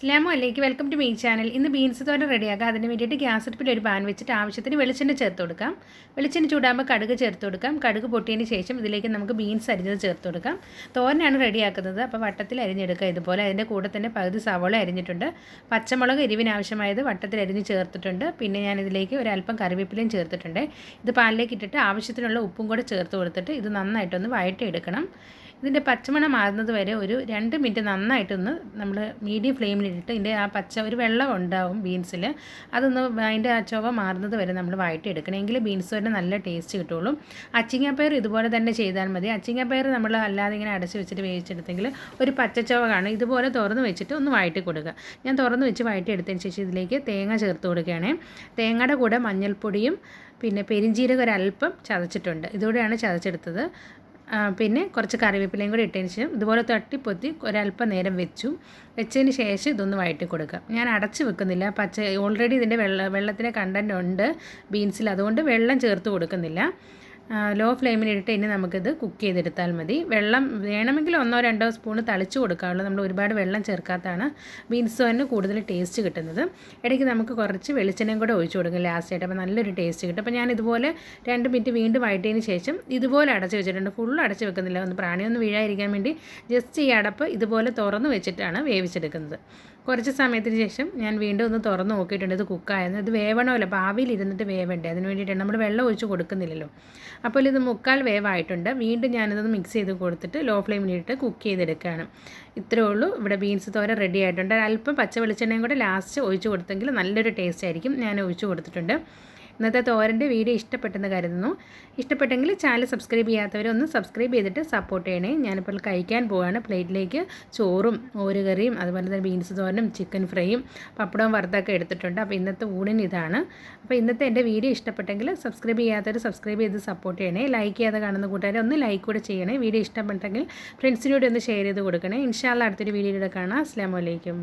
സ്ലാമോ അല്ലേക്ക് welcome to me channel. ഇന്ന് beans തോരൻ റെഡിയാക്കാം. അതിന് വേണ്ടിയിട്ട് ഗ്യാസ് അടുപ്പിൽ ഒരു പാൻ വെച്ചിട്ട് ആവശ്യത്തിന് വെളിച്ചെണ്ണ ചേർത്ത് കൊടുക്കാം. വെളിച്ചെണ്ണ ചൂടാകുമ്പോൾ കടുക് ചേർത്ത് കൊടുക്കാം. കടുക് പൊട്ടിയതിന് ശേഷം ഇതിലേക്ക് നമുക്ക് ബീൻസ് അരിഞ്ഞത് ചേർത്ത് കൊടുക്കാം. തോരനാണ് റെഡിയാക്കുന്നത്. അപ്പോൾ വട്ടത്തിൽ അരിഞ്ഞെടുക്കുക ഇതുപോലെ. അതിന്റെ കൂടെ തന്നെ പകുതി സവോള അരിഞ്ഞിട്ടുണ്ട്. പച്ചമുളക് എരിവിനാവശ്യമായത് വട്ടത്തിൽ അരിഞ്ഞ് ചേർത്തിട്ടുണ്ട്. പിന്നെ ഞാൻ ഇതിലേക്ക് ഒരല്പം കറിവേപ്പിലയും ചേർത്തിട്ടുണ്ട്. ഇത് പാലിലേക്ക് ഇട്ടിട്ട് ആവശ്യത്തിനുള്ള ഉപ്പും കൂടെ ചേർത്ത് കൊടുത്തിട്ട് ഇത് നന്നായിട്ടൊന്ന് വഴറ്റിയെടുക്കണം. ഇതിന്റെ പച്ചമണം മാറുന്നത് വരെ ഒരു രണ്ട് മിനിറ്റ് നന്നായിട്ടൊന്ന് നമ്മൾ മീഡിയം ഫ്ലെയിമിലിട്ടിട്ട് ഇതിന്റെ ആ പച്ച ഒരു വെള്ളം ഉണ്ടാവും ബീൻസിൽ അതൊന്ന് അതിന്റെ ആ ചുവ മാറുന്നത് വരെ നമ്മൾ വഴറ്റിയെടുക്കണം. എങ്കിൽ ബീൻസ് തന്നെ നല്ല ടേസ്റ്റ് കിട്ടുള്ളൂ. അച്ചിങ്ങാപ്പയർ ഇതുപോലെ തന്നെ ചെയ്താൽ മതി. അച്ചിങ്ങാപ്പയർ നമ്മൾ അല്ലാതെ ഇങ്ങനെ അടച്ച് വെച്ചിട്ട് വേവിച്ചെടുത്തെങ്കിൽ ഒരു പച്ചച്ചുവ കാണും. ഇതുപോലെ തുറന്ന് വെച്ചിട്ട് ഒന്ന് വഴറ്റി കൊടുക്കുക. ഞാൻ തുറന്ന് വെച്ച് വഴറ്റിയെടുത്തതിന് ശേഷം ഇതിലേക്ക് തേങ്ങ ചേർത്ത് കൊടുക്കുകയാണേ. തേങ്ങയുടെ കൂടെ മഞ്ഞൾപ്പൊടിയും പിന്നെ പെരിഞ്ചീരകം ഒരല്പം ചതച്ചിട്ടുണ്ട്. ഇതോടെയാണ് ചതച്ചെടുത്തത്. പിന്നെ കുറച്ച് കറിവേപ്പിലയും കൂടി ഇട്ടതിന് ശേഷം ഇതുപോലെ തട്ടിപ്പൊത്തി ഒരല്പം നേരം വെച്ചു. വെച്ചതിന് ശേഷം ഇതൊന്ന് വഴറ്റി കൊടുക്കുക ഞാൻ അടച്ച് വെക്കുന്നില്ല. പച്ച ഓൾറെഡി ഇതിന്റെ വെള്ള വെള്ളത്തിന്റെ കണ്ടന്റ് ഉണ്ട്. ബീൻസിൽ അതുകൊണ്ട് വെള്ളം ചേർത്ത് കൊടുക്കുന്നില്ല. ലോ ഫ്ലെയിമിലിട്ട് ഇനി നമുക്കിത് കുക്ക് ചെയ്തെടുത്താൽ മതി. വെള്ളം വേണമെങ്കിൽ ഒന്നോ രണ്ടോ സ്പൂൺ തളിച്ച് കൊടുക്കാവുള്ളൂ. നമ്മൾ ഒരുപാട് വെള്ളം ചേർക്കാത്തതാണ് ബീൻസ് തന്നെ കൂടുതൽ ടേസ്റ്റ് കിട്ടുന്നത്. ഇടയ്ക്ക് നമുക്ക് കുറച്ച് വെളിച്ചെണ്ണയും കൂടെ ഒഴിച്ചു കൊടുക്കും ലാസ്റ്റ് ആയിട്ട്. അപ്പോൾ നല്ലൊരു ടേസ്റ്റ് കിട്ടും. അപ്പോൾ ഞാൻ ഇതുപോലെ രണ്ട് മിനിറ്റ് വീണ്ടും വഴറ്റിയതിന് ശേഷം ഇതുപോലെ അടച്ച് വെച്ചിട്ടുണ്ട്. ഫുൾ അടച്ച് വെക്കുന്നില്ല. ഒന്ന് പ്രാണിയൊന്നും വീഴാതിരിക്കാൻ വേണ്ടി ജസ്റ്റ് ഈ അടപ്പ് ഇതുപോലെ തുറന്ന് വെച്ചിട്ടാണ് വേവിച്ചെടുക്കുന്നത്. കുറച്ച് സമയത്തിന് ശേഷം ഞാൻ വീണ്ടും ഒന്ന് തുറന്ന് നോക്കിയിട്ടുണ്ട്. ഇത് കുക്കായിരുന്നു ഇത് വേവണമല്ലോ. അപ്പോൾ ആവിയിൽ ഇരുന്നിട്ട് വേവണ്ടേ? അതിന് വേണ്ടിയിട്ടാണ്. നമ്മൾ വെള്ളം ഒഴിച്ച് കൊടുക്കുന്നില്ലല്ലോ. അപ്പോൾ ഇത് മുക്കാൽ വേവായിട്ടുണ്ട്. വീണ്ടും ഞാനിതൊന്ന് മിക്സ് ചെയ്ത് കൊടുത്തിട്ട് ലോ ഫ്ലെയിമിലിട്ട് കുക്ക് ചെയ്തെടുക്കുകയാണ്. ഇത്രേ ഉള്ളൂ. ഇവിടെ ബീൻസ് തോര റെഡി ആയിട്ടുണ്ട്. അല്പം പച്ച വെളിച്ചെണ്ണയും കൂടെ ലാസ്റ്റ് ഒഴിച്ച് കൊടുത്തെങ്കിൽ നല്ലൊരു ടേസ്റ്റ് ആയിരിക്കും. ഞാൻ ഒഴിച്ച് കൊടുത്തിട്ടുണ്ട്. ഇന്നത്തെ തോരന്റെ വീഡിയോ ഇഷ്ടപ്പെട്ടെന്ന് കരുതുന്നു. ഇഷ്ടപ്പെട്ടെങ്കിൽ ചാനൽ സബ്സ്ക്രൈബ് ചെയ്യാത്തവരൊന്ന് സബ്സ്ക്രൈബ് ചെയ്തിട്ട് സപ്പോർട്ട് ചെയ്യണേ. ഞാനിപ്പോൾ കഴിക്കാൻ പോവുകയാണ് പ്ലേറ്റിലേക്ക് ചോറും ഓരുകറിയും അതുപോലെ തന്നെ ബീൻസ് തോരനും ചിക്കൻ ഫ്രൈയും പപ്പടവും വറുത്തൊക്കെ എടുത്തിട്ടുണ്ട്. അപ്പോൾ ഇന്നത്തെ ഊണിന് ഇതാണ്. അപ്പോൾ ഇന്നത്തെ എന്റെ വീഡിയോ ഇഷ്ടപ്പെട്ടെങ്കിൽ സബ്സ്ക്രൈബ് ചെയ്യാത്തവർ സബ്സ്ക്രൈബ് ചെയ്ത് സപ്പോർട്ട് ചെയ്യണേ. ലൈക്ക് ചെയ്യാതെ കാണുന്ന കൂട്ടുകാരെ ഒന്ന് ലൈക്ക് കൂടെ ചെയ്യണേ. വീഡിയോ ഇഷ്ടപ്പെട്ടെങ്കിൽ ഫ്രണ്ട്സിനോട് ഒന്ന് ഷെയർ ചെയ്ത് കൊടുക്കണേ. ഇൻഷാല്ല അടുത്തൊരു വീഡിയോയിലൂടെ കാണാം. അസ്സാം വലൈക്കും